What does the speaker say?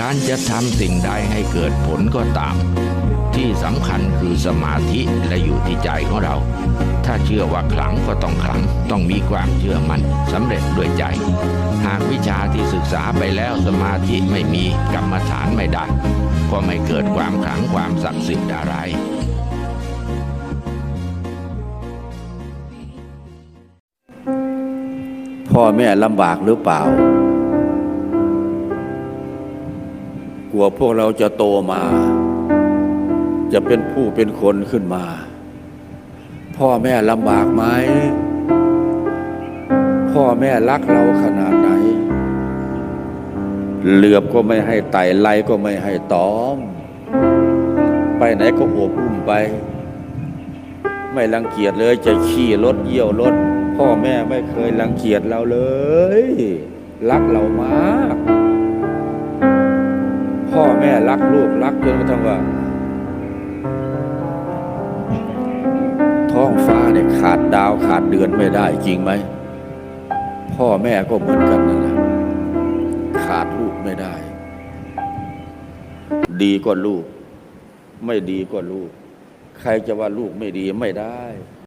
การจะทำสิ่งใดให้เกิดผลก็ตาม ที่สำคัญคือสมาธิและอยู่ที่ใจของเรา ถ้าเชื่อว่าขลังก็ต้องขลัง ต้องมีความเชื่อมันสำเร็จด้วยใจ หากวิชาที่ศึกษาไปแล้วสมาธิไม่มีกรรมฐานไม่ได้ ก็ไม่เกิดความขลังความศักดิ์สิทธิ์อะไรพ่อแม่ลำบากหรือเปล่า กลัวพวกเราจะโตมา จะเป็นผู้เป็นคนขึ้นมา พ่อแม่ลำบากไหมพ่อแม่รักเราขนาดไหน เหลือบก็ไม่ให้ไต่ไลก็ไม่ให้ตอม ไปไหนก็โอบอุ้มไป ไม่รังเกียจเลยจะขี่รถเยี่ยวรถ พ่อแม่ไม่เคยรังเกียจเราเลย รักเรามาก พ่อแม่รักลูกรักจนกระทั่งว่า ท้องฟ้าเนี่ยขาดดาวขาดเดือนไม่ได้จริงไหม พ่อแม่ก็เหมือนกันนั่นแหละขาดลูกไม่ได้ ดีกว่าลูก ไม่ดีกว่าลูก ใครจะว่าลูกไม่ดีไม่ได้